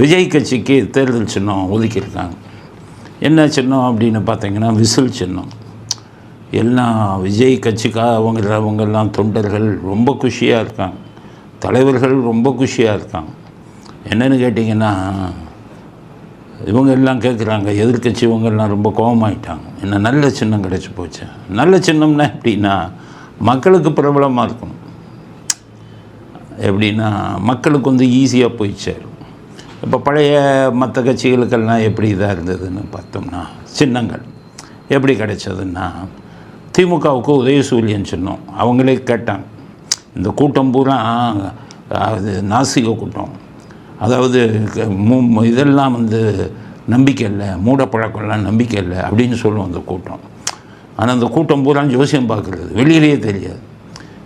விஜய் கட்சிக்கு தேர்தல் சின்னம் ஒதுக்கியிருக்காங்க என்ன சின்னம் அப்படின்னு பார்த்தீங்கன்னா விசில் சின்னம். எல்லாம் விஜய் கட்சிக்காக அவங்க அவங்கெல்லாம் தொண்டர்கள் ரொம்ப குஷியாக இருக்காங்க. தலைவர்கள் ரொம்ப குஷியாக இருக்காங்க. என்னென்னு கேட்டிங்கன்னா இவங்க எல்லாம் கேட்குறாங்க எதிர்க்கட்சி இவங்கெல்லாம் ரொம்ப கோபமாயிட்டாங்க என்ன நல்ல சின்னம் கிடச்சி போச்சு. நல்ல சின்னம்னா எப்படின்னா மக்களுக்கு பிரபலமாக இருக்கணும். எப்படின்னா மக்களுக்கு வந்து ஈஸியாக போய் சேரும். இப்போ பழைய மற்ற கட்சிகளுக்கெல்லாம் எப்படி இதாக இருந்ததுன்னு பார்த்தோம்னா சின்னங்கள். எப்படி கிடைச்சதுன்னா திமுகவுக்கு உதயசூரியன் சின்னம். அவங்களே கேட்டாங்க. இந்த கூட்டம் பூரா அது நாசிக கூட்டம். அதாவது க- இதெல்லாம் வந்து நம்பிக்கை இல்லை மூடப்பழக்கம்லாம் நம்பிக்கை இல்லை அப்படின்னு சொல்லுவோம் அந்த கூட்டம். ஆனால் அந்த கூட்டம் பூரா ஜோசியம் பார்க்குறது. வெளியிலேயே தெரியாது.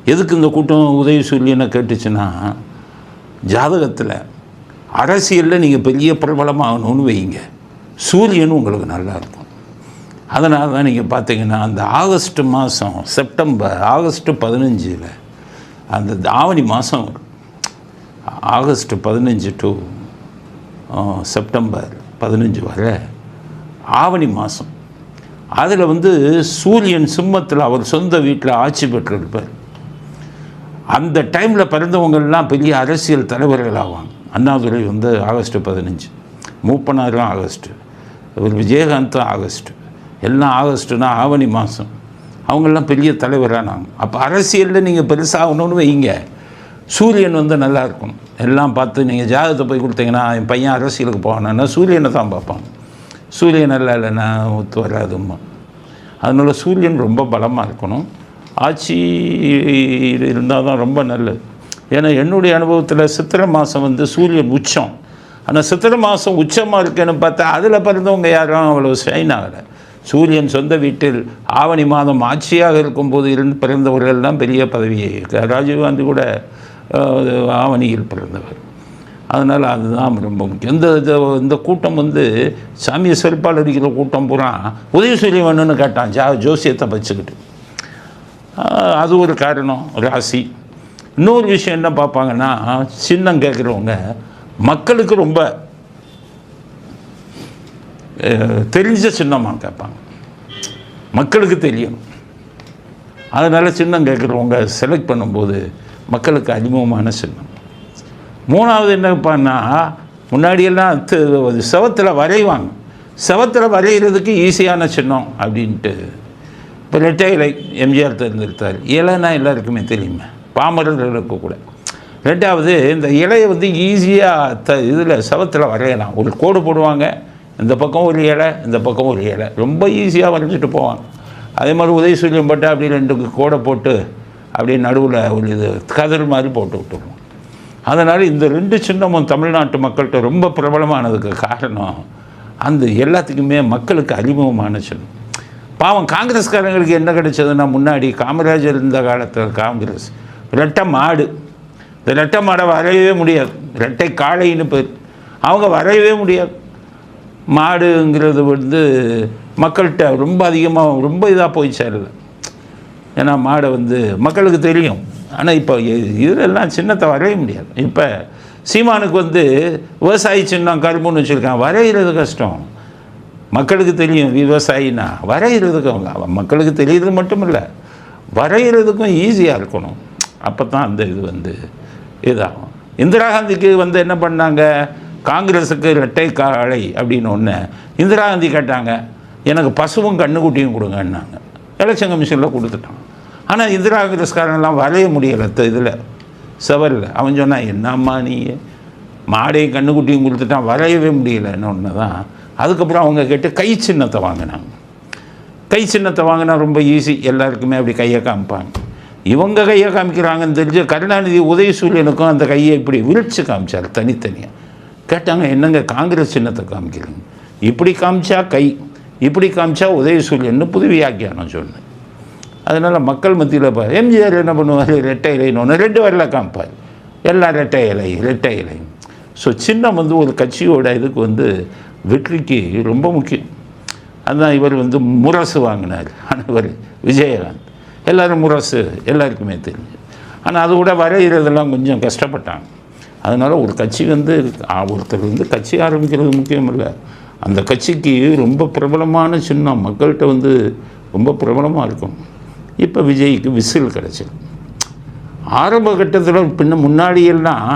எதுக்கு இந்த கூட்டம் உதவி உதயசூரியனை கேட்டுச்சுன்னா ஜாதகத்தில் அரசியலில் நீங்கள் பெரிய பிரபலமாகணும்னு வைங்க. சூரியன் உங்களுக்கு நல்லா இருக்கும். அதனால தான் நீங்கள் பார்த்தீங்கன்னா அந்த ஆகஸ்ட் மாதம் செப்டம்பர் ஆகஸ்ட் பதினஞ்சில் அந்த ஆவணி மாதம் ஆகஸ்ட் பதினஞ்சு டு செப்டம்பர் பதினஞ்சு வர ஆவணி மாதம் அதில் வந்து சூரியன் சிம்மத்தில் அவர் சொந்த வீட்டில் ஆட்சி பெற்றிருப்பார். அந்த டைமில் பிறந்தவங்கள்லாம் பெரிய அரசியல் தலைவர்கள் ஆவாங்க. அண்ணாதுரை வந்து ஆகஸ்ட் பதினஞ்சு. மூப்பனாரெலாம் ஆகஸ்ட்டு ஒரு விஜயகாந்தும் ஆகஸ்ட்டு எல்லாம் ஆகஸ்ட்டுனா ஆவணி மாதம் அவங்கெல்லாம் பெரிய தலைவரானாங்க அப்போ அரசியலில் நீங்கள் பெருசாகணும்னு வைங்க. சூரியன் வந்து நல்லா இருக்கும் எல்லாம் பார்த்து நீங்கள் ஜாதகத்தை போய் கொடுத்தீங்கன்னா என் பையன் அரசியலுக்கு போவானா சூரியனை தான் பார்ப்பாங்க சூரியன் நல்லா இல்லைன்னா ஒத்து வராதும்மா. அதனால் சூரியன் ரொம்ப பலமாக இருக்கணும். ஆட்சி இருந்தால் தான் ரொம்ப நல்லது. ஏன்னா என்னுடைய அனுபவத்தில் சித்திரை மாதம் வந்து சூரியன் உச்சம். ஆனால் சித்திரை மாதம் உச்சமாக இருக்குன்னு பார்த்தா அதில் பிறந்தவங்க யாரும் அவ்வளோ ஷைன் ஆகலை சூரியன் சொந்த வீட்டில் ஆவணி மாதம் ஆட்சியாக இருக்கும்போது இருந்து பிறந்தவர்கள் தான் பெரிய பதவியை ராஜீவ்காந்தி கூட ஆவணியில் பிறந்தவர். அதனால் அதுதான் ரொம்ப முக்கியம். இந்த இந்த கூட்டம் வந்து சாமியை செருப்பால் அடிக்கிற கூட்டம் பூரா உதயசூரியன் வேணும்னு கேட்டான். ஜா ஜோசியத்தை வச்சுக்கிட்டு. அது ஒரு காரணம் ராசி. இன்னொரு விஷயம் என்ன பார்ப்பாங்கன்னா சின்னம் கேட்குறவங்க மக்களுக்கு ரொம்ப தெரிஞ்ச சின்னமாக கேட்பாங்க. மக்களுக்கு தெரியும். அதனால் சின்னம் கேட்குறவங்க செலக்ட் பண்ணும்போது மக்களுக்கு அறிமுகமான சின்னம். மூணாவது என்னப்பான்னா முன்னாடியெல்லாம் செவத்தில் வரைவாங்க. செவத்தில் வரைகிறதுக்கு ஈஸியான சின்னம் அப்படின்ட்டு இப்போ ரெட்டை இலை எம்ஜிஆர் தேர்ந்தெடுத்தார் இலைன்னா எல்லாருக்குமே தெரியுமே. பாமரர்களுக்கு கூட ரெண்டாவது இந்த இலையை வந்து ஈஸியாக த இதில் சவத்தில் வரையலாம். ஒரு கோடு போடுவாங்க. இந்த பக்கம் ஒரு இலை இந்த பக்கம் ஒரு இலை. ரொம்ப ஈஸியாக வரைஞ்சிட்டு போவாங்க. அதே மாதிரி உதயசூரியன் பட்டு அப்படி ரெண்டு கோடை போட்டு அப்படியே நடுவில் ஒரு இது கதர் மாதிரி போட்டு விட்டுருவோம். அதனால் இந்த ரெண்டு சின்னமும் தமிழ்நாட்டு மக்கள்கிட்ட ரொம்ப பிரபலமானதுக்கு காரணம் அந்த எல்லாத்துக்குமே மக்களுக்கு அறிமுகமான சின்னம். பாவம் காங்கிரஸ்காரங்களுக்கு என்ன கிடைச்சதுன்னா முன்னாடி காமராஜர் இருந்த காலத்தில் காங்கிரஸ் ரெட்டை மாடு. இந்த ரெட்டை மாடை வரையவே முடியாது. ரெட்டை காளைன்னு பேர் அவங்க வரையவே முடியாது. மாடுங்கிறது வந்து மக்கள்கிட்ட ரொம்ப அதிகமாக ரொம்ப இதாக போய் சேரல ஏன்னா மாடை வந்து மக்களுக்கு தெரியும். ஆனால் இப்போ இதிலெல்லாம் சின்னத்தை வரைய முடியாது. இப்போ சீமானுக்கு வந்து விவசாயி சின்னம் கரும்புன்னு வச்சுருக்கான். வரைகிறது கஷ்டம். மக்களுக்கு தெரியும் விவசாயினா வரைகிறதுக்கு அவங்க அவன் மக்களுக்கு தெரியுறது மட்டும் இல்லை வரைகிறதுக்கும் ஈஸியாக இருக்கணும். அப்போ தான் அந்த இது வந்து இதாகும். இந்திரா காந்திக்கு வந்து என்ன பண்ணாங்க? காங்கிரஸுக்கு இரட்டை காளை அப்படின்னு ஒன்று இந்திரா காந்தி கேட்டாங்க எனக்கு பசுவும் கண்ணுக்குட்டியும் கொடுங்கன்னாங்க. எலெக்ஷன் கமிஷனில் கொடுத்துட்டான். ஆனால் இந்திரா காங்கிரஸ்காரன்லாம் வரைய முடியலை இதில் செவரில். அவன் சொன்னான் என்னம்மா நீ? மாடையும் கண்ணுக்குட்டியும் கொடுத்துட்டான் வரையவே முடியலைன்னு ஒன்று தான் அதுக்கப்புறம் அவங்க கேட்டு கை சின்னத்தை வாங்கினாங்க. கை சின்னத்தை வாங்கினா ரொம்ப ஈஸி எல்லாருக்குமே அப்படி கையை காமிப்பாங்க. இவங்க கையை காமிக்கிறாங்கன்னு தெரிஞ்சு கருணாநிதி உதயசூரியனுக்கும் அந்த கையை இப்படி விரிச்சு காமிச்சார் தனித்தனியாக கேட்டாங்க என்னங்க காங்கிரஸ் சின்னத்தை காமிக்கிறீங்க? இப்படி காமிச்சா கை இப்படி காமிச்சா உதயசூரியன்னு புது வியாக்கியானம் சொன்னேன். அதனால் மக்கள் மத்தியில் இப்போ எம்ஜிஆர் என்ன பண்ணுவார்? ரெட்டை இலைன்னு ஒன்று ரெண்டு வரல காமிப்பார். எல்லாம் ரெட்டை இலை ரெட்டை இலை. ஸோ சின்னம் வந்து ஒரு கட்சியோட இதுக்கு வந்து வெற்றிக்கு ரொம்ப முக்கியம். அதான் இவர் வந்து முரசு வாங்கினார். ஆனால் இவர் விஜயகாந்த். எல்லாரும் முரசு எல்லாருக்குமே தெரியும். ஆனால் அது கூட வரைகிறதெல்லாம் கொஞ்சம் கஷ்டப்பட்டாங்க. அதனால் ஒரு கட்சி வந்து ஒருத்தர் வந்து கட்சி ஆரம்பிக்கிறது முக்கியம் இல்லை. அந்த கட்சிக்கு ரொம்ப பிரபலமான சின்னம் மக்கள்கிட்ட வந்து ரொம்ப பிரபலமாக இருக்கும். இப்போ விஜய்க்கு விசில் கிடச்சிடும் ஆரம்ப கட்டத்தில் பின்ன முன்னாடியெல்லாம்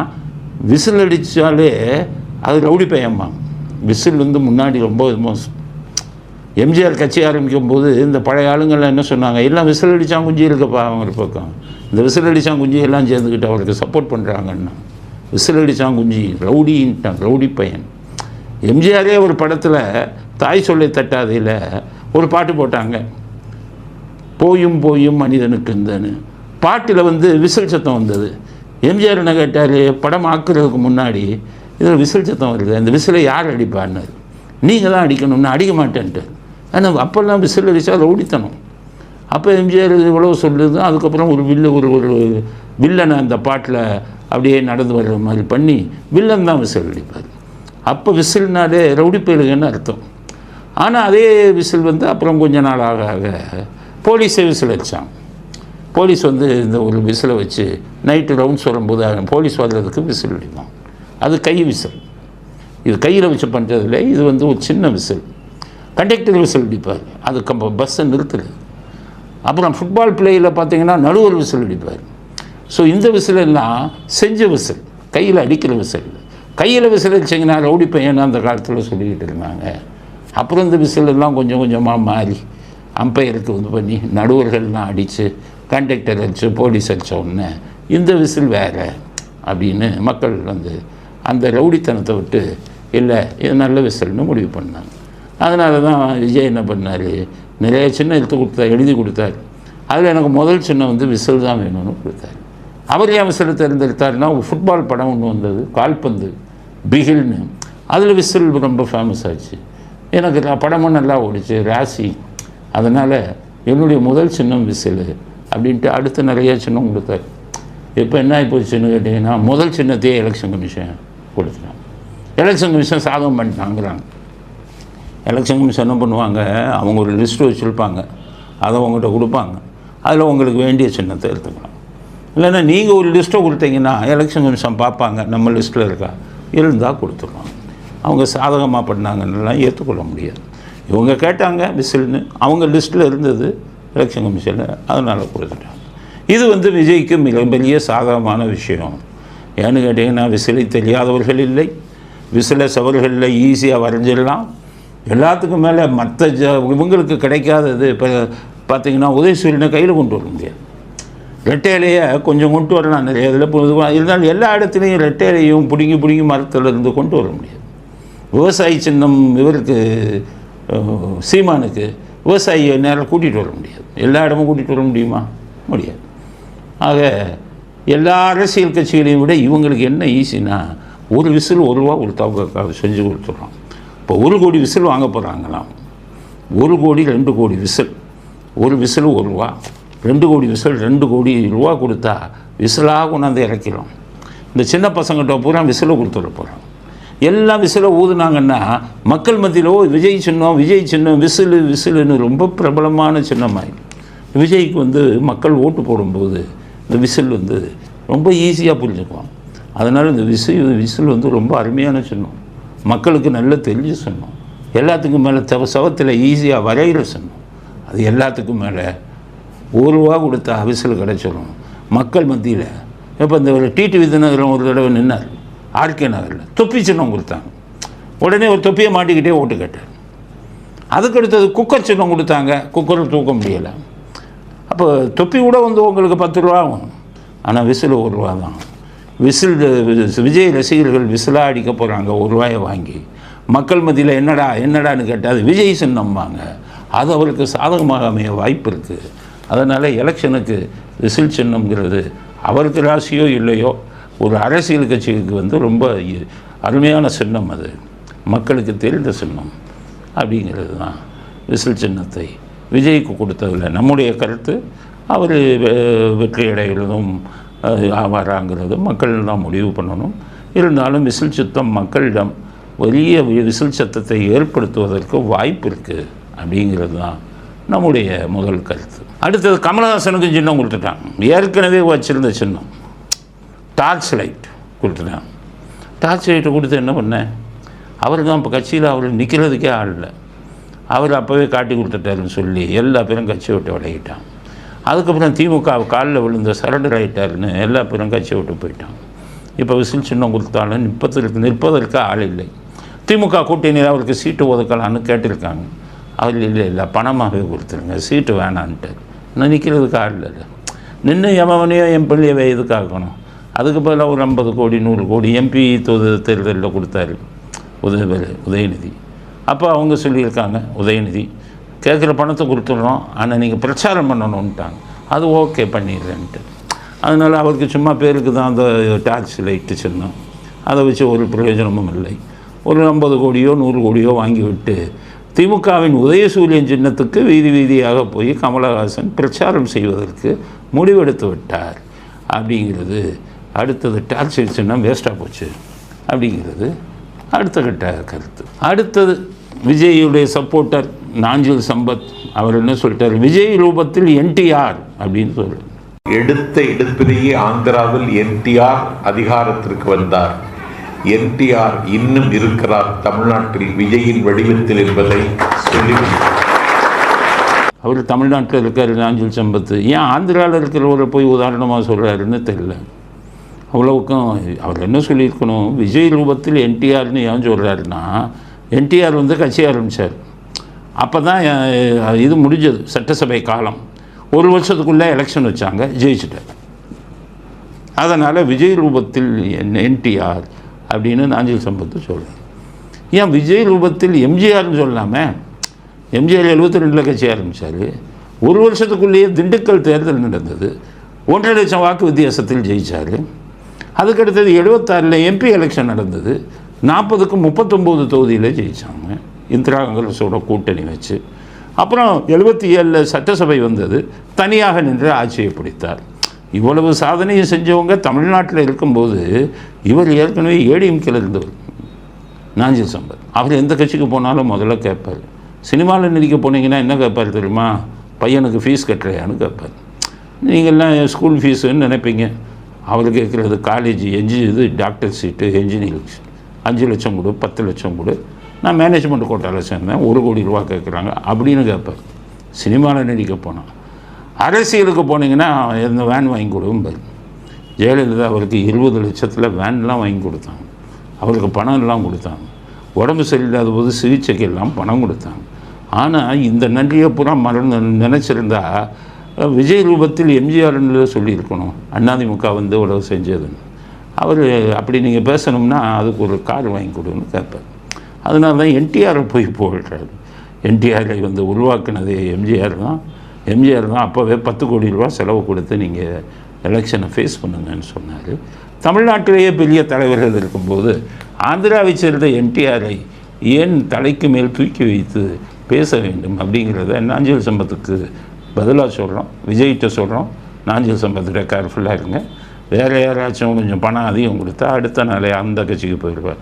விசில் அடித்தாலே அது ரவுடி பையம்மா விசில் வந்து முன்னாடி ரொம்ப மோசம் எம்ஜிஆர் கட்சி ஆரம்பிக்கும் போது இந்த பழைய ஆளுங்கள்லாம் என்ன சொன்னாங்க? எல்லாம் விசில் அடித்தான் குஞ்சு இருக்கப்பா அவங்க பக்கம். இந்த விசில் அடித்தான் குஞ்சு எல்லாம் சேர்ந்துக்கிட்டு அவருக்கு சப்போர்ட் பண்ணுறாங்கன்னா விசில் அடித்தான் குஞ்சு ரவுடின்ட்டான் ரவுடி பையன். எம்ஜிஆரே ஒரு படத்தில் தாய் சொல்லை தட்டாதையில் ஒரு பாட்டு போட்டாங்க. போயும் போயும் மனிதனுக்கு இருந்தேன்னு பாட்டில் வந்து விசில் சத்தம் வந்தது. எம்ஜிஆர் என்ன கேட்டார்? படம் ஆக்குறதுக்கு முன்னாடி இதில் விசில் சத்தம் வருது. அந்த விசிலை யார் அடிப்பான்னு. நீங்கள் தான் அடிக்கணும்னு அடிக்க மாட்டேன்ட்டு. ஆனால் அப்போல்லாம் விசில் அடித்தா ரவுடித்தனம் அப்போ எம்ஜிஆர் இவ்வளோ சொல்லுது அதுக்கப்புறம் ஒரு வில்லு ஒரு ஒரு வில்லனை அந்த பாட்டில் அப்படியே நடந்து வர்ற மாதிரி பண்ணி வில்லன் தான் விசில் அடிப்பார். அப்போ விசில்னாலே ரவுடி போயிடுங்கன்னு அர்த்தம். ஆனால் அதே விசில் வந்து அப்புறம் கொஞ்ச நாள் ஆக ஆக போலீஸே விசில் அடித்தான் போலீஸ் வந்து இந்த ஒரு விசிலை வச்சு நைட்டு ரவுண்ட்ஸ் வரும்போது போலீஸ் வர்றதுக்கு விசில் அடிப்பான். அது கை விசில். இது கையில் வச்சு பண்ணுறதில்ல இது வந்து ஒரு சின்ன விசில். கண்டக்டர் விசில் அடிப்பார் அது கம்ப பஸ்ஸை நிறுத்துறது அப்புறம் ஃபுட்பால் பிளேயில் பார்த்தீங்கன்னா நடுவர் விசில் அடிப்பார். ஸோ இந்த விசிலெல்லாம் செஞ்ச விசில் கையில் அடிக்கிற விசில். கையில் விசில் அடிச்சிங்கன்னா ரவுடி பையன் அந்த காலத்தில் சொல்லிக்கிட்டு இருந்தாங்க. அப்புறம் இந்த விசிலெல்லாம் கொஞ்சம் கொஞ்சமாக மாறி அம்பையருக்கு இது பண்ணி நடுவர்கள்லாம் அடித்து கண்டக்டர் அடித்து போலீஸ் அடித்த உடனே இந்த விசில் வேறு அப்படின்னு மக்கள் வந்து அந்த ரவுடித்தனத்தை விட்டு இல்லை இது நல்ல விசில்னு முடிவு பண்ணாங்க. அதனால தான் விஜய் என்ன பண்ணார்? நிறைய சின்ன எடுத்து கொடுத்தார் எழுதி கொடுத்தார். அதில் எனக்கு முதல் சின்னம் வந்து விசில் தான் வேணும்னு கொடுத்தாரு. அவர் ஏன் விசில் தேர்ந்தெடுத்தாருன்னா ஃபுட்பால் படம் ஒன்று வந்தது கால்பந்து பிகில்னு. அதில் விசில் ரொம்ப ஃபேமஸ் ஆச்சு. எனக்கு படமும் நல்லா ஓடிச்சு ராசி. அதனால் என்னுடைய முதல் சின்னம் விசில் அப்படின்ட்டு அடுத்து நிறைய சின்னம் கொடுத்தாரு. இப்போ என்ன ஆகிப்போச்சுன்னு கேட்டிங்கன்னா முதல் சின்னத்தையே எலெக்ஷன் கமிஷன் கொடுத்துட்டாங்க. எலெக்ஷன் கமிஷன் சாதகம் பண்ணிட்டாங்கிறாங்க. எலெக்ஷன் கமிஷன் என்ன பண்ணுவாங்க அவங்க ஒரு லிஸ்ட்டு வச்சுருப்பாங்க. அதை உங்கள்கிட்ட கொடுப்பாங்க. அதில் உங்களுக்கு வேண்டிய சின்னத்தை எடுத்துக்கலாம். இல்லைன்னா நீங்கள் ஒரு லிஸ்ட்டை கொடுத்தீங்கன்னா எலெக்ஷன் கமிஷன் பார்ப்பாங்க நம்ம லிஸ்ட்டில் இருக்கா? இருந்தால் கொடுத்துருவாங்க அவங்க சாதகமாக பண்ணாங்கன்னெல்லாம் ஏற்றுக்கொள்ள முடியாது. இவங்க கேட்டாங்க விசில்னு. அவங்க லிஸ்ட்டில் இருந்தது எலெக்ஷன் கமிஷனில் அதனால் கொடுத்துட்டாங்க. இது வந்து விஜய்க்கு மிகப்பெரிய சாதகமான விஷயம். ஏன்னு கேட்டிங்கன்னா விசிலை தெரியாதவர்கள் இல்லை. விசில சவர்களில் ஈஸியாக வரைஞ்சிடலாம். எல்லாத்துக்கும் மேலே மற்ற ஜ இவங்களுக்கு கிடைக்காதது இப்போ பார்த்தீங்கன்னா உதயசூரியனை கையில் கொண்டு வர முடியாது. ரெட்டையிலையே கொஞ்சம் கொண்டு வரலாம் நிறைய இதில் இருந்தாலும் எல்லா இடத்துலையும் ரெட்டையிலையும் பிடுங்கி பிடுங்கி மரத்தில் இருந்து கொண்டு வர முடியாது. விவசாயி சின்னம் இவருக்கு சீமானுக்கு விவசாயியை நேரம் கூட்டிகிட்டு வர முடியாது. எல்லா இடமும் கூட்டிகிட்டு வர முடியுமா? முடியாது. ஆக எல்லா அரசியல் கட்சிகளையும் விட இவங்களுக்கு என்ன ஈஸினா ஒரு விசில் ஒரு ரூபா கொடுத்தா செஞ்சு கொடுத்துட்றோம் இப்போ ஒரு கோடி விசில் வாங்க போகிறாங்களாம் ஒரு கோடி ரெண்டு கோடி விசில். ஒரு விசில் ஒரு ரூபா. ரெண்டு கோடி விசில் ரெண்டு கோடி ரூபா கொடுத்தா விசிலாக கொண்டாந்து இறக்கிறோம். இந்த சின்ன பசங்கள்கிட்ட பூரா விசிலை கொடுத்துட போகிறோம் எல்லாம் விசிலை ஊதுனாங்கன்னா மக்கள் மத்தியில் ஓ விஜய் சின்னம் விஜய் சின்னம் விசிலு விசிலுன்னு ரொம்ப பிரபலமான சின்னமாய். விஜய்க்கு வந்து மக்கள் ஓட்டு போடும்போது இந்த விசில் வந்து ரொம்ப ஈஸியாக புரிஞ்சுக்குவாங்க. அதனால் இந்த விசில் விசில் வந்து ரொம்ப அருமையான சின்னம். மக்களுக்கு நல்ல தெரிஞ்ச சொன்னோம். எல்லாத்துக்கும் மேலே தவ சவத்தில் ஈஸியாக வரையிற சொன்னோம். அது எல்லாத்துக்கும் மேலே ஒரு ரூபா கொடுத்தா விசில் கிடச்சிடும் மக்கள் மத்தியில். இப்போ இந்த ஒரு டிடி விருதுநகரம் ஒரு தடவை நின்னார். ஆர்கே நகரில். தொப்பி சின்னம் கொடுத்தாங்க. உடனே ஒரு தொப்பியை மாட்டிக்கிட்டே ஓட்டு கேட்டார். அதுக்கு அடுத்தது குக்கர் சின்னம் கொடுத்தாங்க. குக்கர் தூக்க முடியலை. அப்போ தொப்பி கூட வந்து உங்களுக்கு பத்து ரூபா ஆகும். ஆனால் விசில் ஒரு ரூபா தான். விசில் விஜய் ரசிகர்கள் விசிலாக அடிக்க போகிறாங்க ஒரு ரூபாயை வாங்கி. மக்கள் மத்தியில் என்னடா என்னடான்னு கேட்டால் அது விஜய் சின்னம்பாங்க. அது அவருக்கு சாதகமாக அமைய வாய்ப்பு இருக்குது அதனால் எலெக்ஷனுக்கு விசில் சின்னம்ங்கிறது அவருக்கு ராசியோ இல்லையோ ஒரு அரசியல் கட்சிக்கு வந்து ரொம்ப அருமையான சின்னம் அது. மக்களுக்கு தெரிந்த சின்னம் அப்படிங்கிறது தான் விசில் சின்னத்தை விஜய்க்கு கொடுத்ததில்லை நம்முடைய கருத்து அவர் வெற்றியடைகிறதும் ஆவாராங்கிறது மக்கள் தான் முடிவு பண்ணணும். இருந்தாலும் விசில் சுத்தம் மக்களிடம் വലിய விசில் சத்தத்தை ஏற்படுத்துவதற்கு வாய்ப்பு இருக்குது அப்படிங்கிறது தான் நம்முடைய முதல் கருத்து. அடுத்தது கமலஹாசனுக்கும் சின்னம் கொடுத்துட்டான். ஏற்கனவே வச்சிருந்த சின்னம். டார்ச் லைட் கொடுத்துட்டான். டார்ச் லைட்டை கொடுத்து என்ன பண்ணேன் அவர் தான் இப்போ கட்சியில் அவர் நிற்கிறதுக்கே ஆள் இல்லை. அவர் அப்போவே காட்டி கொடுத்துட்டாருன்னு சொல்லி எல்லா பேரும் கட்சியை விட்டு விலகிட்டான். அதுக்கப்புறம் திமுக காலில் விழுந்த சரண்டர் ஆகிட்டாருன்னு எல்லா பேரும் கட்சி விட்டு போயிட்டான் இப்போ விசில் சின்னம் கொடுத்தாலும் நிற்பதற்கு நிற்பதற்கு ஆள் இல்லை. திமுக கூட்டணியில் அவருக்கு சீட்டு ஒதுக்கலான்னு கேட்டிருக்காங்க. அதில் இல்லை இல்லை பணமாகவே கொடுத்துருங்க சீட்டு வேணான்ட்டு. நான் நிற்கிறதுக்கு ஆள் இல்லை. நின்று எமவனையோ என் பிள்ளையவே இதுக்காகணும் அதுக்கு பதிலாக ஒரு ஐம்பது கோடி நூறு கோடி எம்பி தொகுதி தேர்தலில் கொடுத்தாரு. உதய உதயநிதி. அப்போ அவங்க சொல்லியிருக்காங்க உதயநிதி கேட்குற பணத்தை கொடுத்துட்றோம். ஆனால் நீங்கள் பிரச்சாரம் பண்ணணுன்ட்டாங்க அது ஓகே பண்ணிடுறேன்ட்டு. அதனால் அவருக்கு சும்மா பேருக்கு தான் அந்த டார்ச் லைட்டு சின்னம். அதை வச்சு ஒரு பிரயோஜனமும் இல்லை. ஒரு ஐம்பது கோடியோ நூறு கோடியோ வாங்கிவிட்டு திமுகவின் உதயசூரியன் சின்னத்துக்கு வீதி வீதியாக போய் கமலஹாசன் பிரச்சாரம் செய்வதற்கு முடிவெடுத்து விட்டார். அப்படிங்கிறது அடுத்தது டார்ச் சின்னம் வேஸ்ட்டாக போச்சு. அப்படிங்கிறது அடுத்த கட்ட கருத்து. அடுத்தது விஜயுடைய சப்போர்ட்டர் நாஞ்சில் சம்பத் அவர் என்ன சொல்லிட்டார்? விஜய் ரூபத்தில் என்டிஆர் அப்படின்னு சொல்றாரு. எடுத்த எடுப்பிலேயே ஆந்திராவில் என்டிஆர் அதிகாரத்திற்கு வந்தார். என்டிஆர் இன்னும் இருக்கிறார். தமிழ்நாட்டில் விஜயின் வடிவத்தில் என்பதை சொல்லிவிட்டார் அவர் தமிழ்நாட்டில் இருக்கார் நாஞ்சில் சம்பத்து ஏன் ஆந்திராவில் இருக்கிறவரை போய் உதாரணமாக சொல்கிறாருன்னு தெரியல. அவ்வளவுக்கும் அவர் என்ன சொல்லியிருக்கணும்? விஜய் ரூபத்தில் என்டிஆர்னு ஏன் சொல்கிறாருன்னா என்டிஆர் வந்து கட்சி ஆரம்பித்தார் அப்போ தான் இது முடிஞ்சது சட்டசபை காலம். ஒரு வருஷத்துக்குள்ளே எலெக்ஷன் வச்சாங்க ஜெயிச்சிட்டார் அதனால் விஜய் ரூபத்தில் என்டிஆர் அப்படின்னு நாஞ்சில் சம்பத்து சொல்கிறேன் ஏன் விஜய் ரூபத்தில் எம்ஜிஆர்னு சொல்லாமே? எம்ஜிஆர் எழுபத்தி ரெண்டில் கட்சி ஆரம்பித்தார் ஒரு வருஷத்துக்குள்ளேயே திண்டுக்கல் தேர்தல் நடந்தது. ஒன்றரை லட்சம் வாக்கு வித்தியாசத்தில் ஜெயித்தார் அதுக்கடுத்தது எழுபத்தாறில் எம்பி எலெக்ஷன் நடந்தது. நாற்பதுக்கு முப்பத்தொம்போது தொகுதியில் ஜெயித்தாங்க இந்திரா காங்கிரஸோட கூட்டணி வச்சு. அப்புறம் எழுபத்தி ஏழில் சட்டசபை வந்தது. தனியாக நின்று ஆட்சியை பிடித்தார். இவ்வளவு சாதனையும் செஞ்சவங்க தமிழ்நாட்டில் இருக்கும்போது இவர் ஏற்கனவே ஏடிஎம்கேல இருந்தவர் நாஞ்சில் சம்பத். அவர் எந்த கட்சிக்கு போனாலும் முதல்ல கேட்பார். சினிமாவில் நடிக்க போனீங்கன்னா என்ன கேட்பார் தெரியுமா? பையனுக்கு ஃபீஸ் கட்டுறையான்னு கேட்பார். நீங்கள்லாம் ஸ்கூல் ஃபீஸுன்னு நினைப்பீங்க. அவர் கேட்குறது காலேஜ் எஞ்சி இது டாக்டர் சீட்டு என்ஜினியரிங் அஞ்சு லட்சம் கொடு பத்து லட்சம் கொடு. நான் மேனேஜ்மெண்ட் கோட்டாவில் சேர்ந்தேன். ஒரு கோடி ரூபா கேட்குறாங்க அப்படின்னு கேட்பேன் சினிமாவில் நடிக்க போனால் அரசியலுக்கு போனீங்கன்னா இந்த வேன் வாங்கி கொடுப்பார் ஜெயலலிதா அவருக்கு இருபது லட்சத்தில் வேன்லாம் வாங்கி கொடுத்தாங்க. அவருக்கு பணம் எல்லாம் கொடுத்தாங்க. உடம்பு சரியில்லாத போது சிகிச்சைக்கு எல்லாம் பணம் கொடுத்தாங்க. ஆனால் இந்த நன்றியை பூரா மறந்து நினச்சிருந்தா விஜய் ரூபத்தில் எம்ஜிஆர்னு சொல்லியிருக்கணும். அண்ணாதிமுக வந்து உடவு செஞ்சதுன்னு. அவர் அப்படி நீங்கள் பேசணும்னா அதுக்கு ஒரு கார் வாங்கி கொடுன்னு கேட்பார். அதனால தான் என்டிஆரை போய் போடுறாரு என்டிஆரை வந்து உருவாக்குனது எம்ஜிஆர் தான். எம்ஜிஆர் தான் அப்போவே பத்து கோடி ரூபா செலவு கொடுத்து நீங்கள் எலெக்ஷனை ஃபேஸ் பண்ணுங்கன்னு சொன்னார். தமிழ்நாட்டிலேயே பெரிய தலைவர்கள் இருக்கும்போது ஆந்திராவை சேர்ந்த என்டிஆரை ஏன் தலைக்கு மேல் தூக்கி வைத்து பேச வேண்டும் அப்படிங்கிறத நாஞ்சில் சம்பத்துக்கு பதிலாக சொல்கிறோம் விஜய்கிட்ட சொல்கிறோம் நாஞ்சில் சம்பத்திட்ட கேர்ஃபுல்லாக இருங்க. வேறு யாராச்சும் கொஞ்சம் பணம் அதிகம் கொடுத்தா அடுத்த நாளே அந்த கட்சிக்கு போயிடுவார்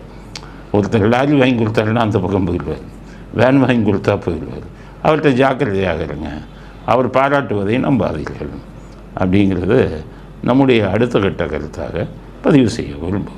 ஒருத்தர் லாரி வாங்கி கொடுத்தாருன்னா அந்த பக்கம் போயிடுவார். வேன் வாங்கி கொடுத்தா போயிடுவார். அவர்கிட்ட ஜாக்கிரதையாக இருங்க. அவர் பாராட்டுவதை நம்பாதீர்கள் அப்படிங்கிறது நம்முடைய அடுத்த கட்ட கருத்தாக பதிவு செய்ய விரும்புகிறோம்.